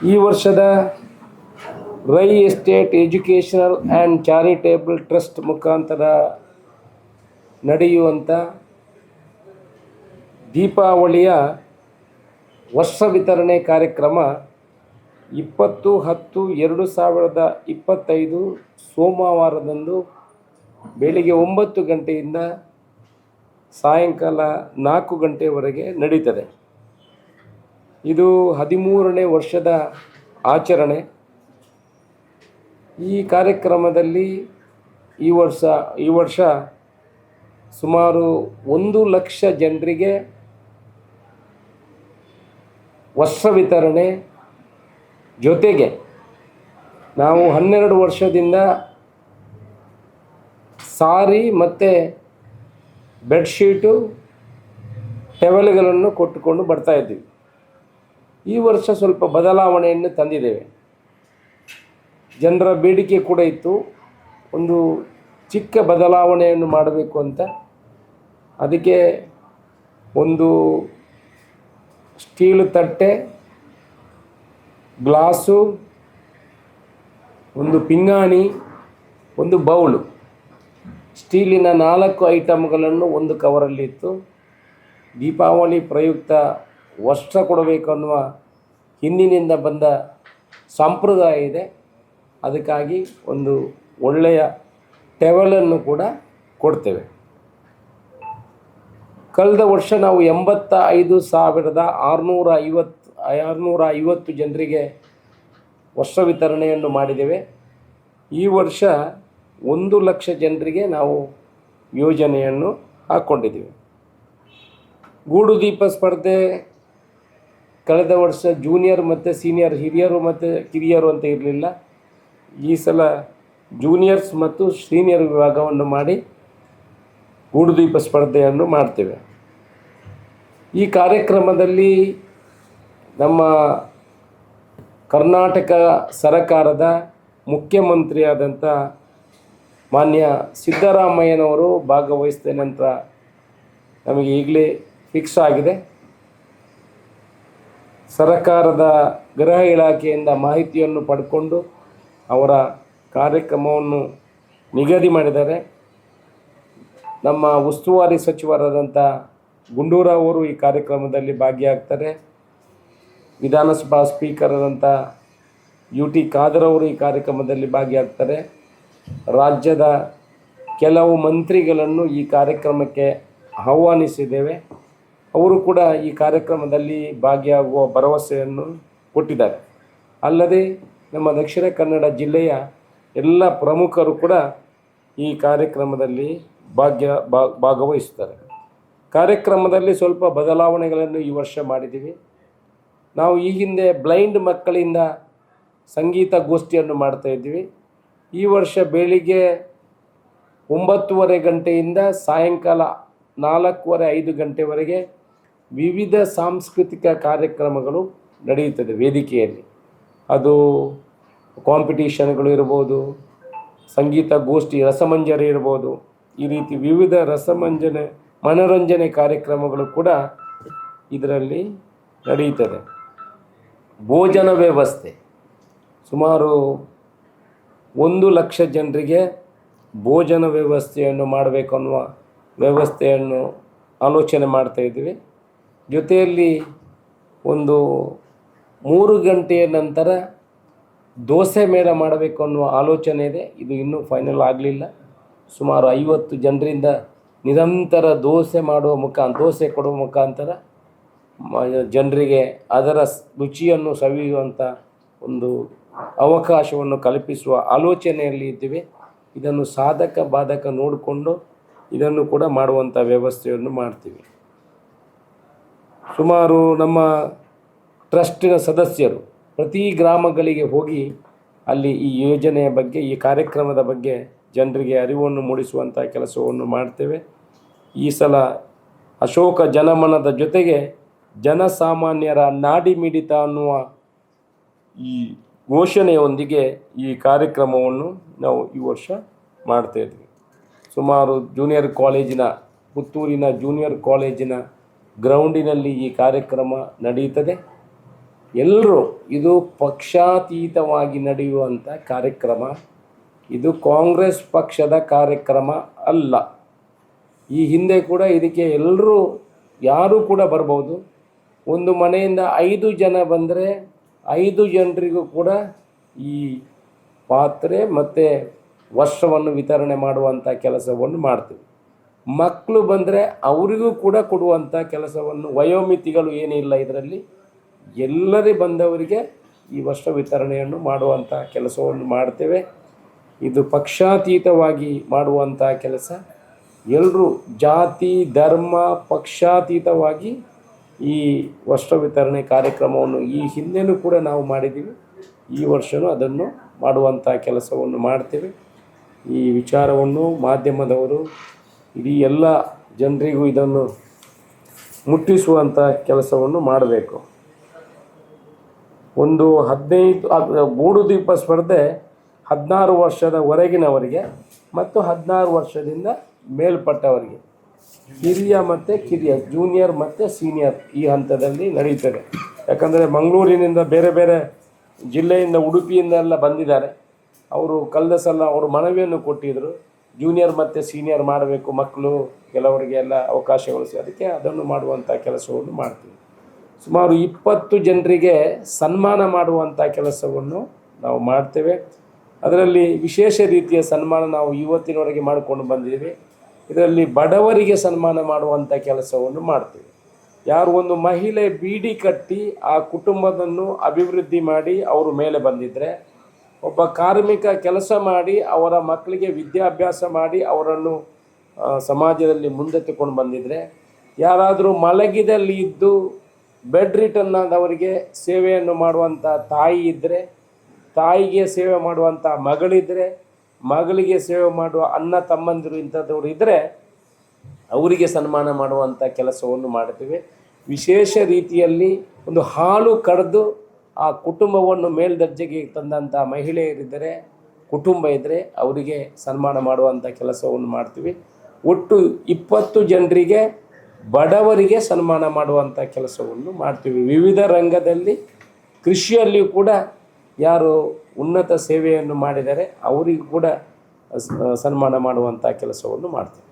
ಈ ವರ್ಷದ Rai estate educational and charitable trust ಮುಖಾಂತರ ನಡೆಯುವಂಥ ದೀಪಾವಳಿಯ ವರ್ಷ ವಿತರಣೆ ಕಾರ್ಯಕ್ರಮ ಇಪ್ಪತ್ತು ಹತ್ತು ಎರಡು ಸಾವಿರದ ಇಪ್ಪತ್ತೈದು ಸೋಮವಾರದಂದು ಬೆಳಿಗ್ಗೆ ಒಂಬತ್ತು ಗಂಟೆಯಿಂದ ಸಾಯಂಕಾಲ ನಾಲ್ಕು ಗಂಟೆವರೆಗೆ ನಡೀತದೆ. ಇದು ಹದಿಮೂರನೇ ವರ್ಷದ ಆಚರಣೆ. ಈ ಕಾರ್ಯಕ್ರಮದಲ್ಲಿ ಈ ವರ್ಷ ಈ ವರ್ಷ ಸುಮಾರು ಒಂದು ಲಕ್ಷ ಜನರಿಗೆ ವಸ್ತ್ರ ವಿತರಣೆ ಜೊತೆಗೆ ನಾವು ಹನ್ನೆರಡು ವರ್ಷದಿಂದ ಸಾರಿ ಮತ್ತು ಬೆಡ್ಶೀಟು, ಟೆವೆಲ್ಗಳನ್ನು ಕೊಟ್ಟುಕೊಂಡು ಬರ್ತಾ ಇದ್ದೀವಿ. ಈ ವರ್ಷ ಸ್ವಲ್ಪ ಬದಲಾವಣೆಯನ್ನು ತಂದಿದ್ದೇವೆ. ಜನರ ಬೇಡಿಕೆ ಕೂಡ ಇತ್ತು. ಒಂದು ಚಿಕ್ಕ ಬದಲಾವಣೆಯನ್ನು ಮಾಡಬೇಕು ಅಂತ. ಅದಕ್ಕೆ ಒಂದು ಸ್ಟೀಲ್ ತಟ್ಟೆ, ಗ್ಲಾಸು, ಒಂದು ಪಿಂಗಾಣಿ, ಒಂದು ಬೌಲು. ಸ್ಟೀಲಿನ ನಾಲ್ಕು ಐಟಮ್ಗಳನ್ನು ಒಂದು ಕವರಲ್ಲಿತ್ತು ದೀಪಾವಳಿ ಪ್ರಯುಕ್ತ ವಸ್ತ್ರ ಕೊಡಬೇಕು ಅನ್ನುವ ಹಿಂದಿನಿಂದ ಬಂದ ಸಂಪ್ರದಾಯ ಇದೆ. ಅದಕ್ಕಾಗಿ ಒಂದು ಒಳ್ಳೆಯ ಟೆವಲನ್ನು ಕೂಡ ಕೊಡ್ತೇವೆ. ಕಳೆದ ವರ್ಷ ನಾವು ಎಂಬತ್ತ ಐದು ಸಾವಿರದ ಆರುನೂರ ಐವತ್ತು ಆರುನೂರ ಐವತ್ತು ಜನರಿಗೆ ವಸ್ತ್ರ ವಿತರಣೆಯನ್ನು ಮಾಡಿದ್ದೇವೆ. ಈ ವರ್ಷ ಒಂದು ಲಕ್ಷ ಜನರಿಗೆ ನಾವು ಯೋಜನೆಯನ್ನು ಹಾಕ್ಕೊಂಡಿದ್ದೀವಿ. ಗೂಡು ದೀಪ ಸ್ಪರ್ಧೆ ಕಳೆದ ವರ್ಷ ಜೂನಿಯರ್ ಮತ್ತು ಸೀನಿಯರ್ ಹಿರಿಯರು ಮತ್ತು ಕಿರಿಯರು ಅಂತ ಇರಲಿಲ್ಲ. ಈ ಸಲ ಜೂನಿಯರ್ಸ್ ಮತ್ತು ಸೀನಿಯರ್ ವಿಭಾಗವನ್ನು ಮಾಡಿ ಗೂಡುದೀಪ ಸ್ಪರ್ಧೆಯನ್ನು ಮಾಡ್ತೇವೆ. ಈ ಕಾರ್ಯಕ್ರಮದಲ್ಲಿ ನಮ್ಮ ಕರ್ನಾಟಕ ಸರಕಾರದ ಮುಖ್ಯಮಂತ್ರಿಯಾದಂಥ ಮಾನ್ಯ ಸಿದ್ದರಾಮಯ್ಯನವರು ಭಾಗವಹಿಸ್ತೇನೆ ಅಂತ ನಮಗೆ ಈಗಲೇ ಫಿಕ್ಸ್ ಆಗಿದೆ. ಸರಕಾರದ ಗೃಹ ಇಲಾಖೆಯಿಂದ ಮಾಹಿತಿಯನ್ನು ಪಡ್ಕೊಂಡು ಅವರ ಕಾರ್ಯಕ್ರಮವನ್ನು ನಿಗದಿ ಮಾಡಿದ್ದಾರೆ. ನಮ್ಮ ಉಸ್ತುವಾರಿ ಸಚಿವರಾದಂಥ ಗುಂಡೂರಾವ್ ಅವರು ಈ ಕಾರ್ಯಕ್ರಮದಲ್ಲಿ ಭಾಗಿಯಾಗ್ತಾರೆ. ವಿಧಾನಸಭಾ ಸ್ಪೀಕರ್ ಆದಂಥ ಯು ಟಿ ಖಾದರ್ ಅವರು ಈ ಕಾರ್ಯಕ್ರಮದಲ್ಲಿ ಭಾಗಿಯಾಗ್ತಾರೆ. ರಾಜ್ಯದ ಕೆಲವು ಮಂತ್ರಿಗಳನ್ನು ಈ ಕಾರ್ಯಕ್ರಮಕ್ಕೆ ಆಹ್ವಾನಿಸಿದ್ದೇವೆ. ಅವರು ಕೂಡ ಈ ಕಾರ್ಯಕ್ರಮದಲ್ಲಿ ಭಾಗಿಯಾಗುವ ಭರವಸೆಯನ್ನು ಕೊಟ್ಟಿದ್ದಾರೆ. ಅಲ್ಲದೆ ನಮ್ಮ ದಕ್ಷಿಣ ಕನ್ನಡ ಜಿಲ್ಲೆಯ ಎಲ್ಲ ಪ್ರಮುಖರು ಕೂಡ ಈ ಕಾರ್ಯಕ್ರಮದಲ್ಲಿ ಭಾಗ್ಯ ಭಾಗವಹಿಸುತ್ತಾರೆ. ಕಾರ್ಯಕ್ರಮದಲ್ಲಿ ಸ್ವಲ್ಪ ಬದಲಾವಣೆಗಳನ್ನು ಈ ವರ್ಷ ಮಾಡಿದ್ದೀವಿ. ನಾವು ಈ ಹಿಂದೆ ಬ್ಲೈಂಡ್ ಮಕ್ಕಳಿಂದ ಸಂಗೀತ ಗೋಷ್ಠಿಯನ್ನು ಇದ್ದೀವಿ. ಈ ವರ್ಷ ಬೆಳಿಗ್ಗೆ ಒಂಬತ್ತುವರೆ ಗಂಟೆಯಿಂದ ಸಾಯಂಕಾಲ ನಾಲ್ಕೂವರೆ ಐದು ಗಂಟೆವರೆಗೆ ವಿವಿಧ ಸಾಂಸ್ಕೃತಿಕ ಕಾರ್ಯಕ್ರಮಗಳು ನಡೆಯುತ್ತದೆ ವೇದಿಕೆಯಲ್ಲಿ. ಅದು ಕಾಂಪಿಟೀಷನ್ಗಳು ಇರ್ಬೋದು, ಸಂಗೀತ ಗೋಷ್ಠಿ, ರಸಮಂಜರಿ ಇರ್ಬೋದು, ಈ ರೀತಿ ವಿವಿಧ ರಸಮಂಜನೆ, ಮನೋರಂಜನೆ ಕಾರ್ಯಕ್ರಮಗಳು ಕೂಡ ಇದರಲ್ಲಿ ನಡೆಯುತ್ತದೆ. ಭೋಜನ ವ್ಯವಸ್ಥೆ. ಸುಮಾರು ಒಂದು ಲಕ್ಷ ಜನರಿಗೆ ಭೋಜನ ವ್ಯವಸ್ಥೆಯನ್ನು ಮಾಡಬೇಕು ಅನ್ನುವ ವ್ಯವಸ್ಥೆಯನ್ನು ಆಲೋಚನೆ ಮಾಡ್ತಾ ಇದ್ದೀವಿ. ಜೊತೆಯಲ್ಲಿ ಒಂದು ಮೂರು ಗಂಟೆಯ ನಂತರ ದೋಸೆ ಮೇಳ ಮಾಡಬೇಕು ಅನ್ನುವ ಆಲೋಚನೆ ಇದೆ. ಇದು ಇನ್ನೂ ಫೈನಲ್ ಆಗಲಿಲ್ಲ. ಸುಮಾರು ಐವತ್ತು ಜನರಿಂದ ನಿರಂತರ ದೋಸೆ ಮಾಡುವ ಮುಖಾಂತರ ದೋಸೆ ಕೊಡುವ ಮುಖಾಂತರ ಜನರಿಗೆ ಅದರ ರುಚಿಯನ್ನು ಸವಿಯುವಂಥ ಒಂದು ಅವಕಾಶವನ್ನು ಕಲ್ಪಿಸುವ ಆಲೋಚನೆಯಲ್ಲಿ ಇದ್ದೇವೆ. ಇದನ್ನು ಸಾಧಕ ಬಾಧಕ ನೋಡಿಕೊಂಡು ಇದನ್ನು ಕೂಡ ಮಾಡುವಂಥ ವ್ಯವಸ್ಥೆಯನ್ನು ಮಾಡ್ತೀವಿ. ಸುಮಾರು ನಮ್ಮ ಟ್ರಸ್ಟಿನ ಸದಸ್ಯರು ಪ್ರತಿ ಗ್ರಾಮಗಳಿಗೆ ಹೋಗಿ ಅಲ್ಲಿ ಈ ಯೋಜನೆಯ ಬಗ್ಗೆ, ಈ ಕಾರ್ಯಕ್ರಮದ ಬಗ್ಗೆ ಜನರಿಗೆ ಅರಿವನ್ನು ಮೂಡಿಸುವಂಥ ಕೆಲಸವನ್ನು ಮಾಡ್ತೇವೆ. ಈ ಸಲ ಅಶೋಕ ಜನಮನದ ಜೊತೆಗೆ ಜನಸಾಮಾನ್ಯರ ನಾಡಿ ಮಿಡಿತ ಅನ್ನುವ ಈ ಘೋಷಣೆಯೊಂದಿಗೆ ಈ ಕಾರ್ಯಕ್ರಮವನ್ನು ನಾವು ಈ ವರ್ಷ ಮಾಡ್ತಾ ಇದ್ವಿ. ಸುಮಾರು ಜೂನಿಯರ್ ಕಾಲೇಜಿನ ಪುತ್ತೂರಿನ ಜೂನಿಯರ್ ಕಾಲೇಜಿನ ಗ್ರೌಂಡಿನಲ್ಲಿ ಈ ಕಾರ್ಯಕ್ರಮ ನಡೆಯುತ್ತದೆ. ಎಲ್ಲರೂ ಇದು ಪಕ್ಷಾತೀತವಾಗಿ ನಡೆಯುವಂಥ ಕಾರ್ಯಕ್ರಮ. ಇದು ಕಾಂಗ್ರೆಸ್ ಪಕ್ಷದ ಕಾರ್ಯಕ್ರಮ ಅಲ್ಲ. ಈ ಹಿಂದೆ ಕೂಡ ಇದಕ್ಕೆ ಎಲ್ಲರೂ ಯಾರೂ ಕೂಡ ಬರ್ಬೋದು. ಒಂದು ಮನೆಯಿಂದ ಐದು ಜನ ಬಂದರೆ ಐದು ಜನರಿಗೂ ಕೂಡ ಈ ಪಾತ್ರೆ ಮತ್ತು ವಸ್ತ್ರವನ್ನು ವಿತರಣೆ ಮಾಡುವಂಥ ಕೆಲಸವನ್ನು ಮಾಡ್ತೀವಿ. ಮಕ್ಕಳು ಬಂದರೆ ಅವರಿಗೂ ಕೂಡ ಕೊಡುವಂಥ ಕೆಲಸವನ್ನು ವಯೋಮಿತಿಗಳು ಏನಿಲ್ಲ ಇದರಲ್ಲಿ, ಎಲ್ಲರೇ ಬಂದವರಿಗೆ ಈ ವಸ್ತ್ರ ವಿತರಣೆಯನ್ನು ಮಾಡುವಂಥ ಕೆಲಸವನ್ನು ಮಾಡ್ತೇವೆ. ಇದು ಪಕ್ಷಾತೀತವಾಗಿ ಮಾಡುವಂಥ ಕೆಲಸ. ಎಲ್ಲರೂ ಜಾತಿ, ಧರ್ಮ, ಪಕ್ಷಾತೀತವಾಗಿ ಈ ವಸ್ತ್ರ ವಿತರಣೆ ಕಾರ್ಯಕ್ರಮವನ್ನು ಈ ಹಿಂದೆನೂ ಕೂಡ ನಾವು ಮಾಡಿದ್ದೀವಿ. ಈ ವರ್ಷವೂ ಅದನ್ನು ಮಾಡುವಂಥ ಕೆಲಸವನ್ನು ಮಾಡ್ತೇವೆ. ಈ ವಿಚಾರವನ್ನು ಮಾಧ್ಯಮದವರು ಇಡೀ ಎಲ್ಲ ಜನರಿಗೂ ಇದನ್ನು ಮುಟ್ಟಿಸುವಂಥ ಕೆಲಸವನ್ನು ಮಾಡಬೇಕು. ಒಂದು ಹದಿನೈದು ಗೂಡುದೀಪ ಗೂಡು ದೀಪ ಸ್ಪರ್ಧೆ ಹದಿನಾರು ವರ್ಷದ ಹೊರಗಿನವರಿಗೆ ಮತ್ತು ಹದಿನಾರು ವರ್ಷದಿಂದ ಮೇಲ್ಪಟ್ಟವರಿಗೆ. ಹಿರಿಯ ಮತ್ತು ಕಿರಿಯ, ಜೂನಿಯರ್ ಮತ್ತು ಸೀನಿಯರ್ ಈ ಹಂತದಲ್ಲಿ ನಡೀತದೆ. ಯಾಕಂದರೆ ಮಂಗಳೂರಿನಿಂದ ಬೇರೆ ಬೇರೆ ಜಿಲ್ಲೆಯಿಂದ, ಉಡುಪಿಯಿಂದ ಎಲ್ಲ ಬಂದಿದ್ದಾರೆ. ಅವರು ಕಳೆದ ಸಲ ಅವರು ಮನವಿಯನ್ನು ಕೊಟ್ಟಿದ್ದರು ಜೂನಿಯರ್ ಮತ್ತು ಸೀನಿಯರ್ ಮಾಡಬೇಕು ಮಕ್ಕಳು ಕೆಲವರಿಗೆಲ್ಲ ಅವಕಾಶಗಳು ಅದಕ್ಕೆ ಅದನ್ನು ಮಾಡುವಂಥ ಕೆಲಸವನ್ನು ಮಾಡ್ತೀವಿ. ಸುಮಾರು ಇಪ್ಪತ್ತು ಜನರಿಗೆ ಸನ್ಮಾನ ಮಾಡುವಂಥ ಕೆಲಸವನ್ನು ನಾವು ಮಾಡ್ತೇವೆ. ಅದರಲ್ಲಿ ವಿಶೇಷ ರೀತಿಯ ಸನ್ಮಾನ ನಾವು ಇವತ್ತಿನವರೆಗೆ ಮಾಡಿಕೊಂಡು ಬಂದಿದ್ದೀವಿ. ಇದರಲ್ಲಿ ಬಡವರಿಗೆ ಸನ್ಮಾನ ಮಾಡುವಂಥ ಕೆಲಸವನ್ನು ಮಾಡ್ತೀವಿ. ಯಾರು ಒಂದು ಮಹಿಳೆ ಬೀಡಿ ಕಟ್ಟಿ ಆ ಕುಟುಂಬವನ್ನು ಅಭಿವೃದ್ಧಿ ಮಾಡಿ ಅವರು ಮೇಲೆ ಬಂದಿದ್ದರೆ ಒಬ್ಬ ಕಾರ್ಮಿಕ ಕೆಲಸ ಮಾಡಿ, ಅವರ ಮಕ್ಕಳಿಗೆ ವಿದ್ಯಾಭ್ಯಾಸ ಮಾಡಿ, ಅವರನ್ನು ಸಮಾಜದಲ್ಲಿ ಮುಂದೆ ತಗೊಂಡು ಬಂದಿದ್ದರೆ ಯಾರಾದರೂ ಮಲಗಿದಲ್ಲಿ ಇದ್ದು ಬೆಡ್ ರಿಟರ್ನ್ ಆದವರಿಗೆ ಸೇವೆಯನ್ನು ಮಾಡುವಂಥ ತಾಯಿ ಇದ್ದರೆ ತಾಯಿಗೆ ಸೇವೆ ಮಾಡುವಂಥ ಮಗಳಿದ್ದರೆ ಮಗಳಿಗೆ ಸೇವೆ ಮಾಡುವ ಅಣ್ಣ ತಮ್ಮಂದಿರು ಇಂಥದ್ದವರು ಇದ್ದರೆ ಅವರಿಗೆ ಸನ್ಮಾನ ಮಾಡುವಂಥ ಕೆಲಸವನ್ನು ಮಾಡ್ತೀವಿ ವಿಶೇಷ ರೀತಿಯಲ್ಲಿ ಒಂದು ಹಾಲು ಕರೆದು ಆ ಕುಟುಂಬವನ್ನು ಮೇಲ್ದರ್ಜೆಗೆ ತಂದಂಥ ಮಹಿಳೆಯರಿದ್ದರೆ, ಕುಟುಂಬ ಇದ್ದರೆ ಅವರಿಗೆ ಸನ್ಮಾನ ಮಾಡುವಂಥ ಕೆಲಸವನ್ನು ಮಾಡ್ತೀವಿ. ಒಟ್ಟು ಇಪ್ಪತ್ತು ಜನರಿಗೆ ಬಡವರಿಗೆ ಸನ್ಮಾನ ಮಾಡುವಂಥ ಕೆಲಸವನ್ನು ಮಾಡ್ತೀವಿ. ವಿವಿಧ ರಂಗದಲ್ಲಿ ಕೃಷಿಯಲ್ಲಿಯೂ ಕೂಡ ಯಾರು ಉನ್ನತ ಸೇವೆಯನ್ನು ಮಾಡಿದರೆ ಅವರಿಗೂ ಕೂಡ ಸನ್ಮಾನ ಮಾಡುವಂಥ ಕೆಲಸವನ್ನು ಮಾಡ್ತೀವಿ.